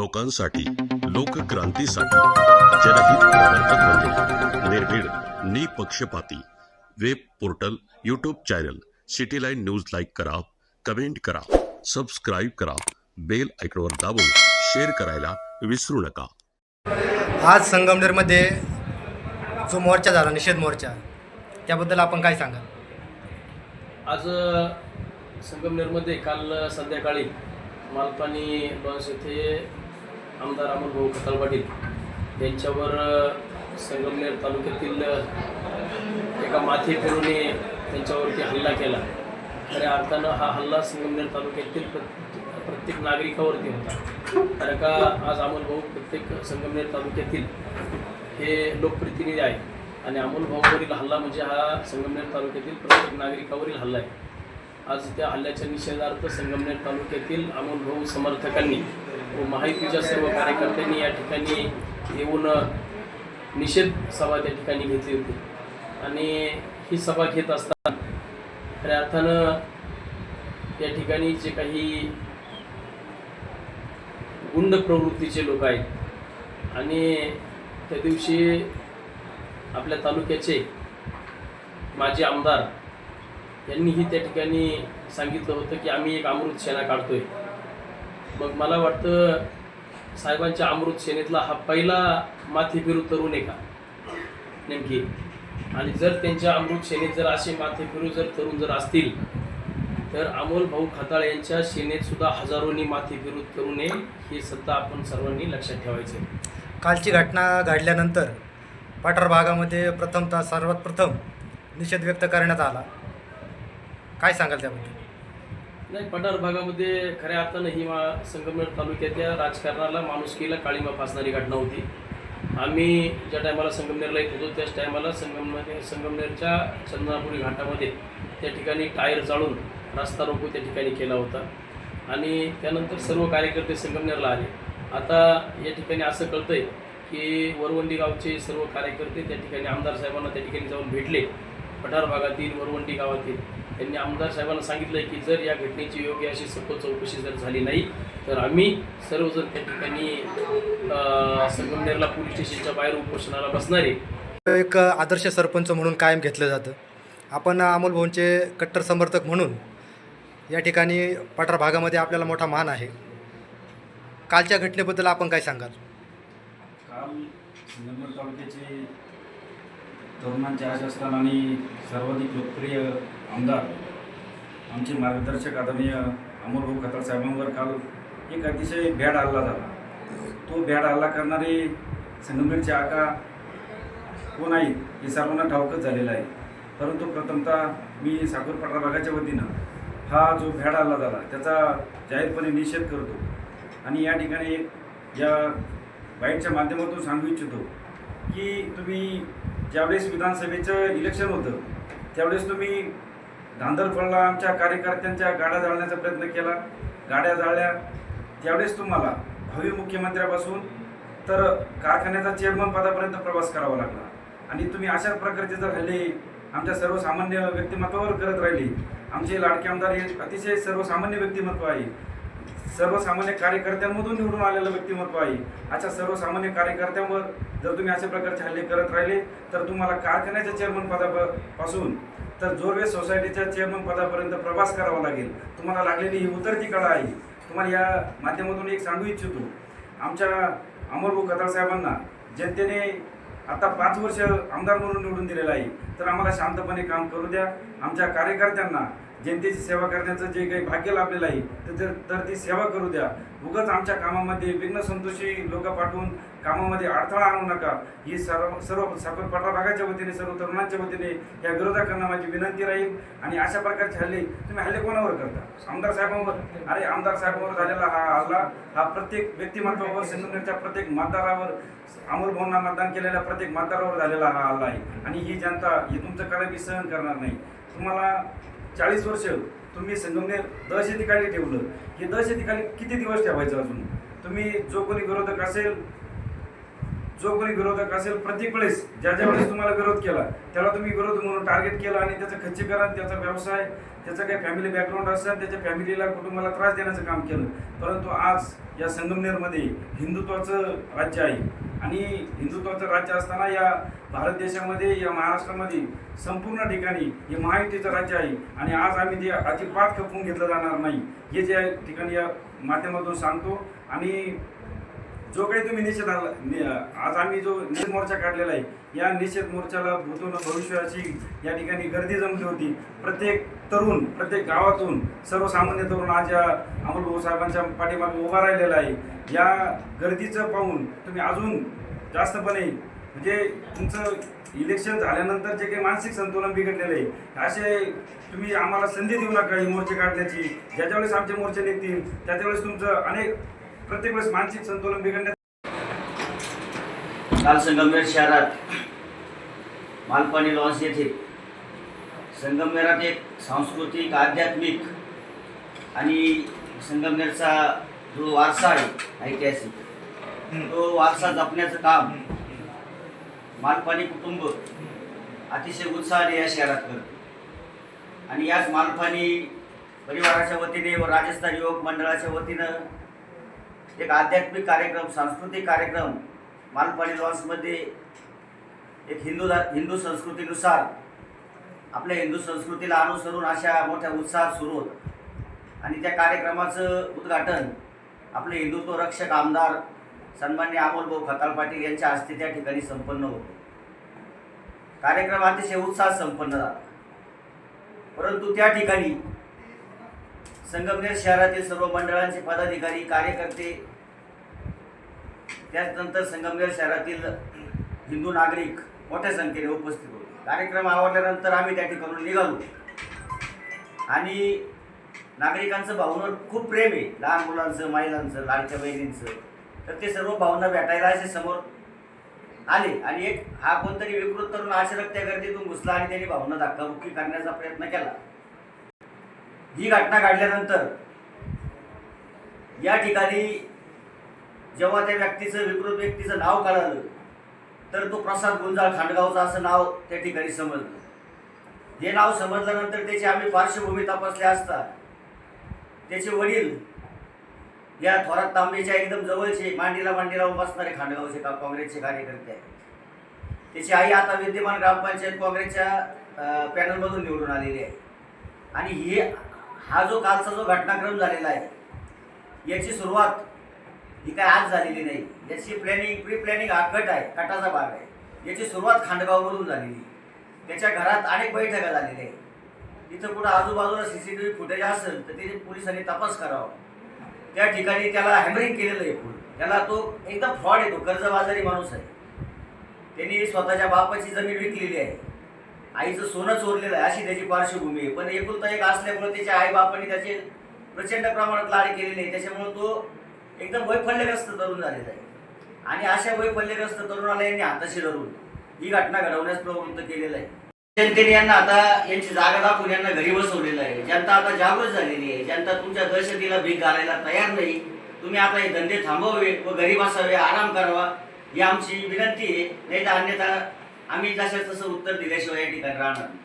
लोकांसाठी लोकक्रांतीसाठी. जनहित प्रवर्तक मंडळ निर्भीड निपक्षपाती. Web portal YouTube channel city line news like करा कमेंट करा सबस्क्राईब करा बेल आयकॉनवर दाबून शेअर करायला विसरू नका. आज संगमनेरमध्ये जो मोर्चा झाला निषेध मोर्चा त्याबद्दल आपण काय सांगाल? आज संगमनेरमध्ये काल संध्याकाळी मालपाणी लॉन्स येथे आमदार अमोल भाऊ खताल पाटील यांच्यावर संगमनेर तालुक्यातील एका माथे फिरूने त्यांच्यावरती हल्ला केला. खऱ्या अर्थानं हा हल्ला संगमनेर तालुक्यातील प्रत्येक प्रत्येक नागरिकावरती होता. कारण का आज अमोल भाऊ प्रत्येक संगमनेर तालुक्यातील हे लोकप्रतिनिधी आहे आणि अमोल भाऊवरील हल्ला म्हणजे हा संगमनेर तालुक्यातील प्रत्येक नागरिकावरील हल्ला आहे. आज त्या हल्ल्याच्या निषेधार्थ संगमनेर तालुक्यातील अमोल भाऊ समर्थकांनी महायुतीच्या सर्व कार्यकर्त्यांनी या ठिकाणी येऊन निषेध सभा त्या ठिकाणी घेतली होती. आणि ही सभा घेत असताना खऱ्या अर्थानं या ठिकाणी जे काही गुंड प्रवृत्तीचे लोक आहेत आणि त्या दिवशी आपल्या तालुक्याचे माजी आमदार यांनीही त्या ठिकाणी सांगितलं होतं की आम्ही एक अमृत सेना काढतोय. मग मला वाटतं साहेबांच्या अमृत सेनेतला हा पहिला माथी फिरू तरुण आहे का? नेमकी. आणि जर त्यांच्या अमृत सेनेत जर असे माथे फिरू जर तरुण जर असतील तर अमोल भाऊ खताळ यांच्या सेनेत सुद्धा हजारोनी माथी फिरू तरुण आहे हे सत्ता आपण सर्वांनी लक्षात ठेवायचे कालची घटना घडल्यानंतर पाठार भागामध्ये प्रथमतः सर्वात प्रथम निषेध व्यक्त करण्यात आला. काय सांगाल त्याबद्दल? नाही पठार भागामध्ये खऱ्या अर्थानं ही मा संगमनेर तालुक्याच्या राजकारणाला माणुसकीला काळीमा फासणारी घटना होती. आम्ही ज्या टायमाला संगमनेरला येत होतो त्याच टायमाला संगमनेर संगमनेरच्या चंदनापुरी घाटामध्ये त्या ठिकाणी टायर जाळून रस्ता रोको त्या ठिकाणी केला होता. आणि त्यानंतर सर्व कार्यकर्ते संगमनेरला आले. आता या ठिकाणी असं कळतं आहे की वरवंडी गावचे सर्व कार्यकर्ते त्या ठिकाणी आमदार साहेबांना त्या ठिकाणी जाऊन भेटले. पठार भागातील वरवंडी गावातील त्यांनी आमदार साहेबांना सांगितलं की जर या घटनेची योग्य अशी सखोल चौकशी जर झाली नाही तर आम्ही सर्वजण त्या ठिकाणी संगमनेरला पोलीस स्टेशनच्या बाहेर उपोषणाला बसणार आहे. एक आदर्श सरपंच म्हणून कायम घेतलं जातं. आपण अमोल भाऊंचे कट्टर समर्थक म्हणून या ठिकाणी पठार भागामध्ये आपल्याला मोठा मान आहे. कालच्या घटनेबद्दल आपण काय सांगाल? काल संगमनेर तालुक्याचे तरुणांचे आशास्थान आणि सर्वाधिक लोकप्रिय आमदार आमचे मार्गदर्शक आदरणीय अमोलभाऊ खताळ साहेबांवर काल एक अतिशय बॅड हल्ला झाला. तो बॅड हल्ला करणारे संगमनेरचे आका कोण आहेत हे सर्वांना ठाऊकच झालेलं आहे. परंतु प्रथमतः मी साखरपट्टा भागाच्या वतीनं हा जो भॅड हल्ला झाला त्याचा जाहीरपणे निषेध करतो आणि या ठिकाणी या बाईटच्या माध्यमातून सांगू इच्छितो की तुम्ही ज्यावेळेस विधानसभेचं इलेक्शन होतं त्यावेळेस तुम्ही धांदरफळला आमच्या कार्यकर्त्यांच्या गाड्या जाळण्याचा प्रयत्न केला. गाड्या जाळल्या. त्यावेळेस तुम्हाला भावी मुख्यमंत्र्यापासून तर कारखान्याचा चेअरमन पदापर्यंत प्रवास करावा लागला. आणि तुम्ही अशाच प्रकारचे जर हल्ले आमच्या सर्वसामान्य व्यक्तिमत्वावर करत राहिले आमचे लाडके आमदार हे अतिशय सर्वसामान्य व्यक्तिमत्व आहे. सर्वसामान्य कार्यकर्त्यांमधून निवडून आलेलं व्यक्तिमत्व आहे. अशा सर्वसामान्य कार्यकर्त्यांवर जर तुम्ही अशा प्रकारचे हल्ले करत राहिले तर तुम्हाला कारखान्याच्या चेअरमन पदापासून तर जोरवे सोसायटीच्या चेअरमन पदापर्यंत प्रवास करावा लागेल तुम्हाला लागलेली ही उतरती कळा आहे. तुम्हाला या माध्यमातून एक सांगू इच्छितो. आमच्या अमरभाऊ कताळ साहेबांना जनतेने आता पाच वर्ष आमदार म्हणून निवडून दिलेलं आहे. तर आम्हाला शांतपणे काम करू द्या. आमच्या कार्यकर्त्यांना जनतेची सेवा करण्याचं जे काही भाग्य लाभलेलं आहे तर तर ती सेवा करू द्या. उगाच आमच्या कामामध्ये विघ्न संतोषी लोक पाठवून कामामध्ये अडथळा आणू नका. ही सर्व सर्व साखरपट्टा भागाच्या वतीने सर्व तरुणांच्या वतीने या विरोधकांना माझी विनंती राहील. आणि अशा प्रकारचे हल्ले तुम्ही हल्ले कोणावर करता? आमदार साहेबांवर. अरे आमदार साहेबांवर झालेला हा हल्ला हा प्रत्येक व्यक्तिमत्वावर सिंधुदुर्गच्या प्रत्येक मतदारावर अमोल भाऊंना मतदान केलेल्या प्रत्येक मतदारावर झालेला हा हल्ला आहे. आणि ही जनता हे तुमचं कदापि सहन करणार नाही. तुम्हाला चाळीस वर्ष तुम्ही संगमनेर दहशतीखाली ठेवलं. हे दहशतीखाली किती दिवस ठेवायचं अजून? तुम्ही जो कोणी विरोधक असेल जो कोणी विरोधक असेल प्रत्येक वेळेस ज्या ज्या वेळेस तुम्हाला विरोध केला त्याला तुम्ही विरोध म्हणून टार्गेट केला आणि त्याचं खच्चीकरण त्याचा व्यवसाय त्याचा काही फॅमिली बॅकग्राऊंड असेल त्याच्या फॅमिलीला कुटुंबाला त्रास देण्याचं काम केलं. परंतु आज या संगमनेरमध्ये हिंदुत्वाचं राज्य आहे आणि हिंदुत्वाचं राज्य असताना या भारत देशामध्ये या महाराष्ट्रामध्ये संपूर्ण ठिकाणी हे महायुतीचं राज्य आहे आणि आज आम्ही ते अजिबात खपवून घेतलं जाणार नाही. हे जे ठिकाणी या माध्यमातून सांगतो आणि जो काही तुम्ही निषेध आला- नि- आज आम्ही जो निषेध मोर्चा काढलेला आहे या निषेध मोर्चाला भूतून भविष्याची या ठिकाणी गर्दी जमली होती. प्रत्येक तरुण प्रत्येक गावातून सर्वसामान्य तरुण आज या अमोलभाऊ साहेबांच्या पाठीमागे उभा राहिलेला आहे. या गर्दीचं पाहून तुम्ही अजून जास्तपणे म्हणजे तुमचं इलेक्शन झाल्यानंतर जे काही मानसिक संतुलन बिघडलेलं आहे असे तुम्ही आम्हाला संधी देऊ नका ही मोर्चे काढण्याची. ज्याच्या वेळेस आमचे मोर्चे निघतील त्याच्या वेळेस तुमचं अनेक प्रत्येक वेळेस मानसिक संतुलन बिघडण्यात काल संगमनेर शहरात मालपाणी लॉन्स येथे संगमनेरात एक सांस्कृतिक आध्यात्मिक आणि संगमनेरचा जो वारसा आहे ऐतिहासिक तो वारसा जपण्याचं काम मालपाणी कुटुंब अतिशय उत्साहाने या शहरात करतं. आणि याच मालपाणी परिवाराच्या वतीने व राजस्थान युवक मंडळाच्या वतीनं एक आध्यात्मिक कार्यक्रम सांस्कृतिक कार्यक्रम मालपाणी लॉन्समध्ये एक हिंदू हिंदू संस्कृतीनुसार आपल्या हिंदू संस्कृतीला अनुसरून अशा मोठ्या उत्साहात सुरू होत. आणि त्या कार्यक्रमाचं उद्घाटन आपले हिंदुत्व रक्षक आमदार सन्मान्य अमोल भाऊ पाटील यांच्या हस्ते त्या ठिकाणी संपन्न होतो. कार्यक्रम अतिशय उत्साहात संपन्न झाला. परंतु त्या ठिकाणी संगमनेर शहरातील सर्व मंडळांचे पदाधिकारी कार्यकर्ते त्याचनंतर संगमनेर शहरातील हिंदू नागरिक मोठ्या संख्येने उपस्थित होते. कार्यक्रम आवडल्यानंतर आम्ही त्या ठिकाणून निघालो. आणि नागरिकांचं भावनावर खूप प्रेम आहे. लहान मुलांचं महिलांचं लाडक्या बहिणींचं. तर ते सर्व भावना भेटायला असे समोर आले. आणि एक हा कोणतरी विकृत तरुण अचानक त्या गर्दीतून घुसला आणि त्यांनी भावना धक्काबुक्की करण्याचा प्रयत्न केला. ही घटना घडल्यानंतर या ठिकाणी जेव्हा त्या व्यक्तीचं विकृत व्यक्तीचं नाव कळालं तर तो प्रसाद गुंजाळ खांडगावचा असं नाव त्या ठिकाणी समजलं. हे नाव समजल्यानंतर त्याची आम्ही पार्श्वभूमी तपासले असता त्याचे वडील या थोरात तांबेच्या एकदम जवळचे मांडीला मांडीला बसणारे खांडगावचे का काँग्रेसचे कार्यकर्ते आहेत. त्याची आई आता विद्यमान ग्रामपंचायत काँग्रेसच्या पॅनलमधून निवडून आलेली आहे. आणि हे हा जो कालचा जो घटनाक्रम झालेला आहे याची सुरुवात ही काय आज झालेली नाही. याची प्लॅनिंग प्री प्लॅनिंग हा गट आहे कटाचा भाग आहे. याची सुरुवात खांडगावमधून झालेली. त्याच्या घरात अनेक बैठका झालेल्या आहेत. तिथं कुठं आजूबाजूला C C T V footage असेल तर तिथे पोलिसांनी तपास करावा. त्या ठिकाणी त्याला हॅमरिंग केलेलं आहे फुल त्याला तो एकदम फ्रॉड येतो कर्जबाजारी माणूस आहे. त्यांनी स्वतःच्या बापाची जमीन विकलेली आहे. आईचं सोनं चोरलेलं आहे अशी त्याची पार्श्वभूमी आहे. पण एकुलता एक असल्यामुळे त्याच्या आई बापांनी त्याचे प्रचंड प्रमाणात लाड केलेले आहे त्याच्यामुळे तो एकदम वैफल्यग्रस्त तरुण झालेला आहे. आणि अशा वैफल्यग्रस्त तरुणाला यांनी हाताशी धरून ही घटना घडवण्यास प्रवृत्त केलेलं आहे. जनतेने यांना आता यांची जागा दाखवून यांना घरी बसवलेलं आहे. जनता आता जागृत झालेली आहे. जनता तुमच्या दहशतीला भीक घालायला तयार नाही. तुम्ही आता हे धंदे थांबवावे व घरी बसावे आराम करावा ही आमची विनंती आहे. नाही तर अन्यथा आम्ही जसं तसं उत्तर दिल्याशिवाय या ठिकाणी राहणार नाही.